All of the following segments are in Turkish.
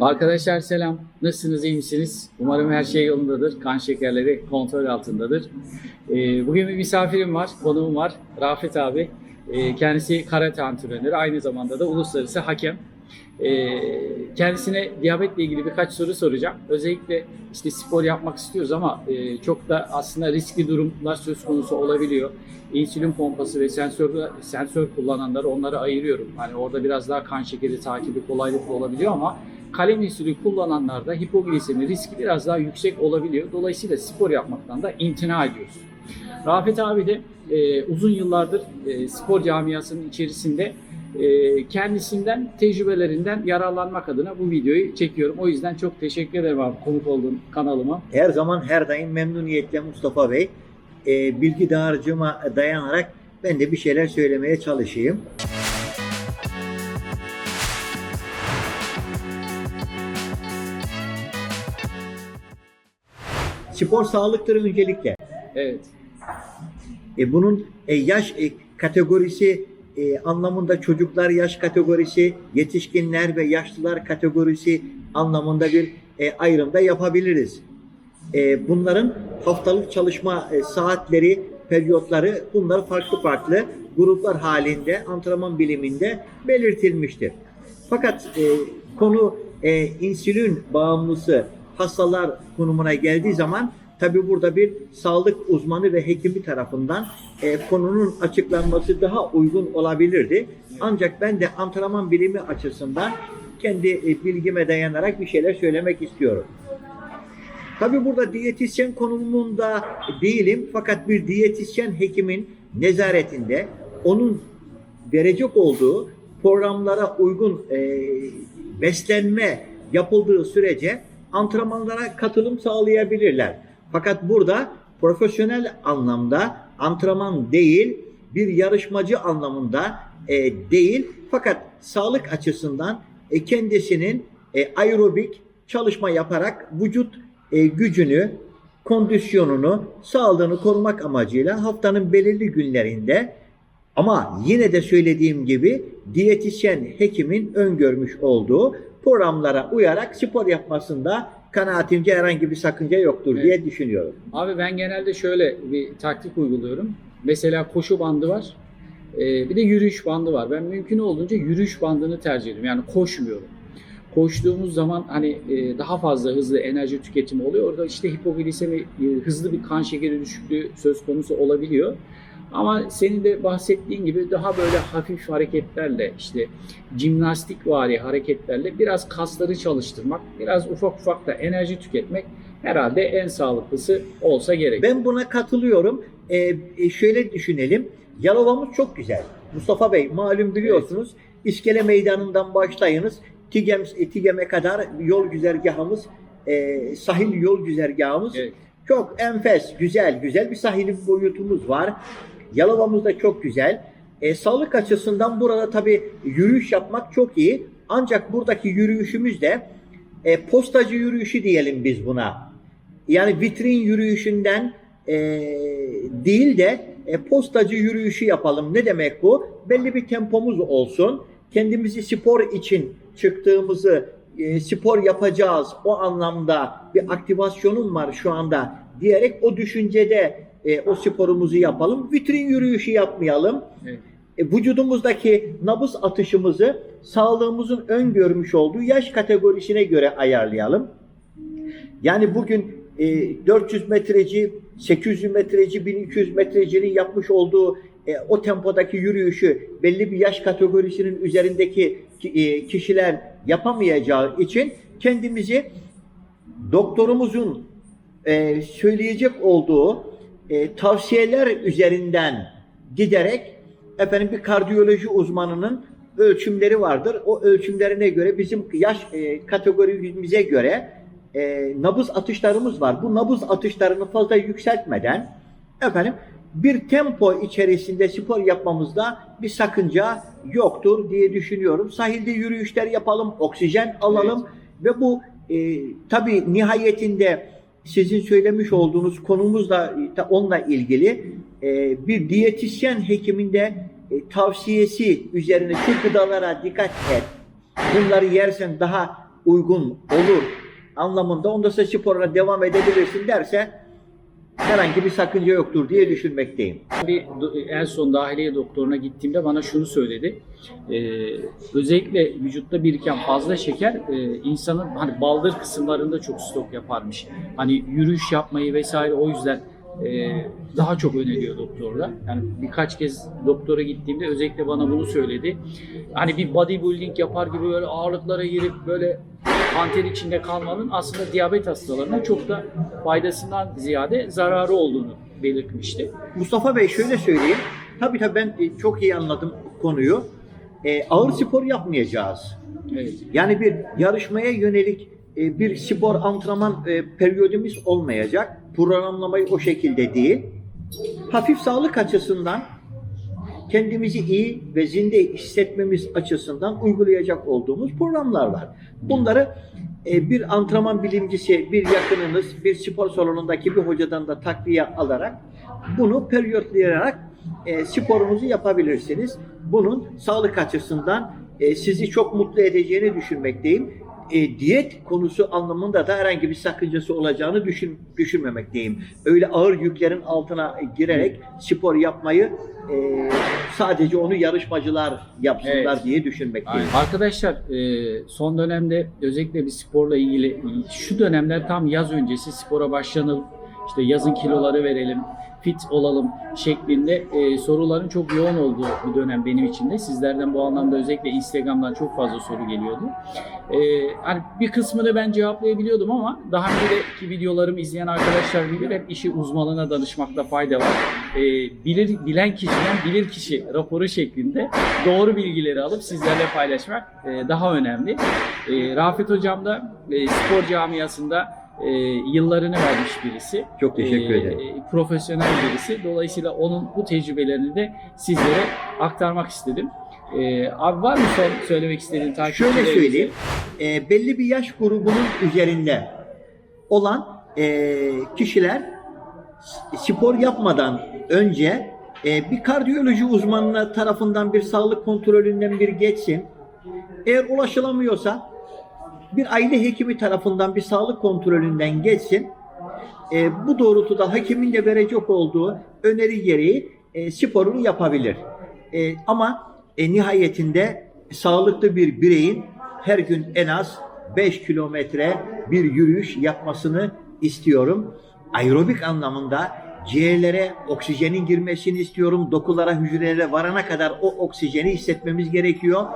Arkadaşlar selam. Nasılsınız, iyi misiniz? Umarım her şey yolundadır. Kan şekerleri kontrol altındadır. Ee, bugün bir misafirim var, konuğum var. Rafet abi. Ee, kendisi karate antrenörü, aynı zamanda da uluslararası hakem. Ee, kendisine diyabetle ilgili birkaç soru soracağım. Özellikle işte spor yapmak istiyoruz ama e, çok da aslında riskli durumlar söz konusu olabiliyor. İnsülin pompası ve sensör sensör kullananları onları ayırıyorum. Hani orada biraz daha kan şekeri takibi kolaylıkla olabiliyor ama kalem insülin kullananlarda hipoglisemi riski biraz daha yüksek olabiliyor. Dolayısıyla spor yapmaktan da imtina ediyoruz. Rafet abi de e, uzun yıllardır e, spor camiasının içerisinde e, kendisinden, tecrübelerinden yararlanmak adına bu videoyu çekiyorum. O yüzden çok teşekkür ederim abi konuk olduğun kanalıma. Her zaman her daim memnuniyetle Mustafa Bey e, bilgi dağarcığıma dayanarak ben de bir şeyler söylemeye çalışayım. Spor sağlıktır öncelikle. Evet. E, bunun e, yaş e, kategorisi e, anlamında çocuklar yaş kategorisi, yetişkinler ve yaşlılar kategorisi anlamında bir e, ayrımda yapabiliriz. E, bunların haftalık çalışma e, saatleri, periyotları bunlar farklı farklı gruplar halinde antrenman biliminde belirtilmiştir. Fakat e, konu e, insülin bağımlısı hastalar konumuna geldiği zaman tabi burada bir sağlık uzmanı ve hekimi tarafından e, konunun açıklanması daha uygun olabilirdi. Ancak ben de antrenman bilimi açısından kendi e, bilgime dayanarak bir şeyler söylemek istiyorum. Tabi burada diyetisyen konumunda değilim fakat bir diyetisyen hekimin nezaretinde onun verecek olduğu programlara uygun e, beslenme yapıldığı sürece antrenmanlara katılım sağlayabilirler. Fakat burada profesyonel anlamda antrenman değil, bir yarışmacı anlamında e, değil fakat sağlık açısından e, kendisinin e, aerobik çalışma yaparak vücut e, gücünü, kondisyonunu, sağlığını korumak amacıyla haftanın belirli günlerinde ama yine de söylediğim gibi diyetisyen hekimin öngörmüş olduğu programlara uyarak spor yapmasında kanaatimce herhangi bir sakınca yoktur Evet. diye düşünüyorum. Abi ben genelde şöyle bir taktik uyguluyorum. Mesela koşu bandı var. Ee, bir de yürüyüş bandı var. Ben mümkün olduğunca yürüyüş bandını tercih ediyorum. Yani koşmuyorum. Koştuğumuz zaman hani e, daha fazla hızlı enerji tüketimi oluyor. Orada işte hipoglisemi, e, hızlı bir kan şekeri düşüklüğü söz konusu olabiliyor. Ama senin de bahsettiğin gibi daha böyle hafif hareketlerle işte jimnastik vari hareketlerle biraz kasları çalıştırmak, biraz ufak ufak da enerji tüketmek herhalde en sağlıklısı olsa gerek. Ben buna katılıyorum. Ee, e, şöyle düşünelim. Yalova'mız çok güzel. Mustafa Bey malum biliyorsunuz İskele Meydanı'ndan başlayınız. Tigem, e, Tigem'e kadar yol güzergahımız, e, sahil yol güzergahımız Evet. çok enfes, güzel, güzel bir sahil boyutumuz var. Yalova'mız da çok güzel. E, sağlık açısından burada tabii yürüyüş yapmak çok iyi. Ancak buradaki yürüyüşümüz de e, postacı yürüyüşü diyelim biz buna. Yani vitrin yürüyüşünden e, değil de e, postacı yürüyüşü yapalım. Ne demek bu? Belli bir tempomuz olsun. Kendimizi spor için çıktığımızı, e, spor yapacağız o anlamda bir aktivasyonum var şu anda diyerek o düşüncede e, o sporumuzu yapalım. Vitrin yürüyüşü yapmayalım. Evet. E, vücudumuzdaki nabız atışımızı sağlığımızın öngörmüş olduğu yaş kategorisine göre ayarlayalım. Yani bugün e, 400 metreci, 800 metreci, 1200 metrecinin yapmış olduğu e, o tempodaki yürüyüşü belli bir yaş kategorisinin üzerindeki ki- e, kişiler yapamayacağı için kendimizi doktorumuzun e, söyleyecek olduğu e, tavsiyeler üzerinden giderek efendim bir kardiyoloji uzmanının ölçümleri vardır. O ölçümlerine göre bizim yaş e, kategorimize göre e, nabız atışlarımız var. Bu nabız atışlarını fazla yükseltmeden efendim bir tempo içerisinde spor yapmamızda bir sakınca yoktur diye düşünüyorum. Sahilde yürüyüşler yapalım, oksijen alalım ve bu e, tabii nihayetinde sizin söylemiş olduğunuz konumuzla onunla ilgili e, bir diyetisyen hekiminde e, tavsiyesi üzerine şu gıdalara dikkat et. Bunları yersen daha uygun olur anlamında onda sonra sporuna devam edebilirsin derse herhangi bir sakınca yoktur diye düşünmekteyim. Bir en son dahiliye doktoruna gittiğimde bana şunu söyledi. Ee, özellikle vücutta biriken fazla şeker e, insanın hani baldır kısımlarında çok stok yaparmış. Hani yürüyüş yapmayı vesaire o yüzden e, daha çok öneriyor doktorlar. Yani birkaç kez doktora gittiğimde özellikle bana bunu söyledi. Hani bir bodybuilding yapar gibi böyle ağırlıklara girip böyle kanter içinde kalmanın aslında diyabet hastalarına çok da faydasından ziyade zararı olduğunu belirtmişti. Mustafa Bey şöyle söyleyeyim. Tabii tabii ben e, çok iyi anladım konuyu. E, ağır spor yapmayacağız. Evet. Yani bir yarışmaya yönelik e, bir spor antrenman e, periyodumuz olmayacak. Programlamayı o şekilde değil. Hafif sağlık açısından kendimizi iyi ve zinde hissetmemiz açısından uygulayacak olduğumuz programlar var. Bunları e, bir antrenman bilimcisi, bir yakınınız, bir spor salonundaki bir hocadan da takviye alarak bunu periyotlayarak e, sporunuzu yapabilirsiniz. Bunun sağlık açısından e, sizi çok mutlu edeceğini düşünmekteyim. E, diyet konusu anlamında da herhangi bir sakıncası olacağını düşün, düşünmemekteyim. Öyle ağır yüklerin altına girerek spor yapmayı e, sadece onu yarışmacılar yapsınlar Evet. diye düşünmekteyim. Aynen. Arkadaşlar e, son dönemde özellikle bir sporla ilgili şu dönemler tam yaz öncesi spora başlanalım. İşte yazın kiloları verelim, fit olalım şeklinde e, soruların çok yoğun olduğu bir dönem benim için de. Sizlerden bu anlamda özellikle Instagram'dan çok fazla soru geliyordu. E, hani bir kısmını ben cevaplayabiliyordum ama daha önceki videolarımı izleyen arkadaşlar bilir hep işi uzmanına danışmakta fayda var. E, bilir bilen kişiden bilir kişi raporu şeklinde doğru bilgileri alıp sizlerle paylaşmak e, daha önemli. E, Rafet Hocam da e, spor camiasında e, yıllarını vermiş birisi. Çok teşekkür E, ederim. e, profesyonel birisi. Dolayısıyla onun bu tecrübelerini de sizlere aktarmak istedim. E, abi var mı son söylemek istediğin takipçilerimize? Şöyle söyleyeyim. e, belli bir yaş grubunun üzerinde olan e, kişiler spor yapmadan önce e, bir kardiyoloji uzmanına tarafından bir sağlık kontrolünden bir geçsin. Eğer ulaşılamıyorsa bir aile hekimi tarafından bir sağlık kontrolünden geçsin. E, bu doğrultuda hekimin de verecek olduğu öneri gereği e, sporunu yapabilir. E, ama e, nihayetinde sağlıklı bir bireyin her gün en az 5 kilometre bir yürüyüş yapmasını istiyorum. Aerobik anlamında ciğerlere oksijenin girmesini istiyorum. Dokulara, hücrelere varana kadar o oksijeni hissetmemiz gerekiyor.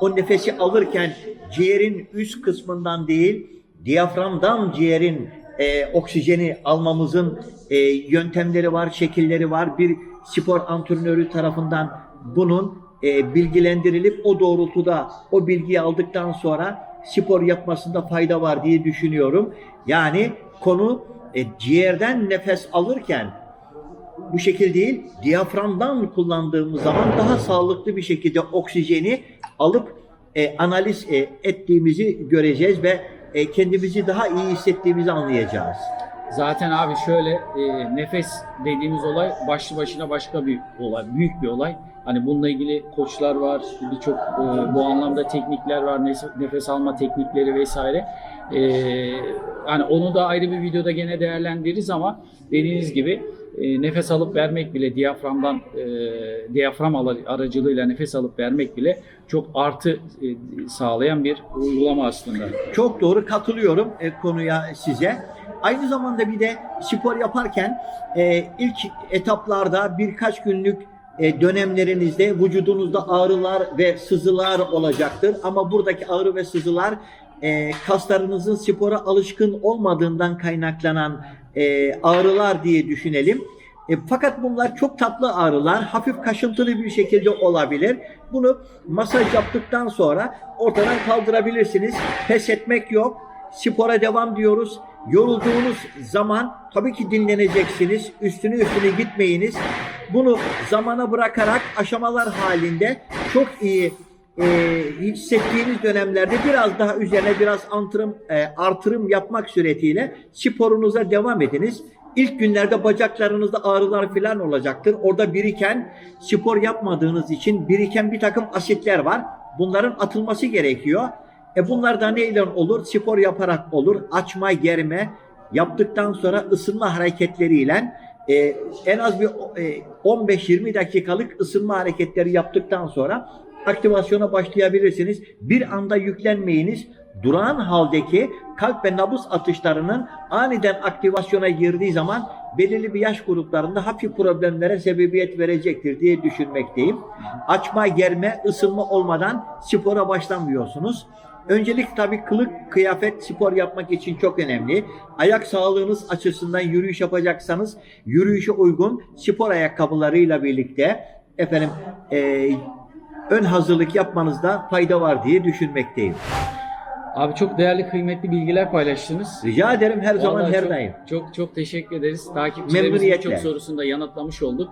O nefesi alırken ciğerin üst kısmından değil, diyaframdan ciğerin e, oksijeni almamızın e, yöntemleri var, şekilleri var. Bir spor antrenörü tarafından bunun e, bilgilendirilip o doğrultuda o bilgiyi aldıktan sonra spor yapmasında fayda var diye düşünüyorum. Yani konu e, ciğerden nefes alırken bu şekil değil, diyaframdan kullandığımız zaman daha sağlıklı bir şekilde oksijeni alıp e, analiz e, ettiğimizi göreceğiz ve e, kendimizi daha iyi hissettiğimizi anlayacağız. Zaten abi şöyle e, nefes dediğimiz olay başlı başına başka bir olay, büyük bir olay. Hani bununla ilgili koçlar var, birçok e, bu anlamda teknikler var, nefes, alma teknikleri vesaire. E, hani onu da ayrı bir videoda gene değerlendiririz ama dediğiniz gibi e, nefes alıp vermek bile diyaframdan e, diyafram aracılığıyla nefes alıp vermek bile çok artı e, sağlayan bir uygulama aslında. Çok doğru katılıyorum e, konuya size. Aynı zamanda bir de spor yaparken e, ilk etaplarda birkaç günlük e, dönemlerinizde vücudunuzda ağrılar ve sızılar olacaktır. Ama buradaki ağrı ve sızılar e, kaslarınızın spora alışkın olmadığından kaynaklanan e, ağrılar diye düşünelim. E, fakat bunlar çok tatlı ağrılar, hafif kaşıntılı bir şekilde olabilir. Bunu masaj yaptıktan sonra ortadan kaldırabilirsiniz. Pes etmek yok. Spora devam diyoruz. Yorulduğunuz zaman tabii ki dinleneceksiniz. Üstüne üstüne gitmeyiniz. Bunu zamana bırakarak aşamalar halinde çok iyi e, hissettiğiniz dönemlerde biraz daha üzerine biraz antırım, e, artırım yapmak suretiyle sporunuza devam ediniz. İlk günlerde bacaklarınızda ağrılar falan olacaktır. Orada biriken spor yapmadığınız için biriken bir takım asitler var. Bunların atılması gerekiyor. E bunlar da neyle olur? Spor yaparak olur. Açma, germe yaptıktan sonra ısınma hareketleriyle e, en az bir e, 15-20 dakikalık ısınma hareketleri yaptıktan sonra aktivasyona başlayabilirsiniz. Bir anda yüklenmeyiniz. Durağan haldeki kalp ve nabız atışlarının aniden aktivasyona girdiği zaman belirli bir yaş gruplarında hafif problemlere sebebiyet verecektir diye düşünmekteyim. Açma, germe, ısınma olmadan spora başlamıyorsunuz. Öncelik tabii kılık, kıyafet spor yapmak için çok önemli. Ayak sağlığınız açısından yürüyüş yapacaksanız yürüyüşe uygun spor ayakkabılarıyla birlikte efendim e, ön hazırlık yapmanızda fayda var diye düşünmekteyim. Abi çok değerli kıymetli bilgiler paylaştınız. Rica ederim her zaman Vallahi her çok, daim. Çok çok teşekkür ederiz. Takipçilerimizin birçok sorusunu da yanıtlamış olduk.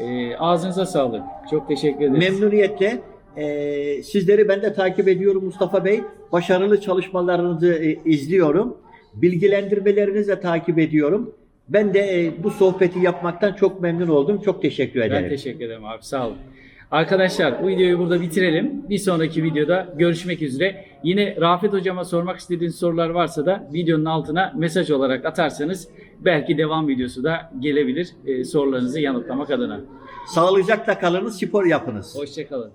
Ee, ağzınıza sağlık. Çok teşekkür ederiz. Memnuniyetle e, sizleri ben de takip ediyorum Mustafa Bey. Başarılı çalışmalarınızı e, izliyorum. Bilgilendirmelerinizi de takip ediyorum. Ben de e, bu sohbeti yapmaktan çok memnun oldum. Çok teşekkür ederim. Ben teşekkür ederim abi sağ olun. Arkadaşlar bu videoyu burada bitirelim. Bir sonraki videoda görüşmek üzere. Yine Rafet hocama sormak istediğiniz sorular varsa da videonun altına mesaj olarak atarsanız belki devam videosu da gelebilir e, sorularınızı yanıtlamak adına. Sağlıcakla kalınız, spor yapınız. Hoşçakalın.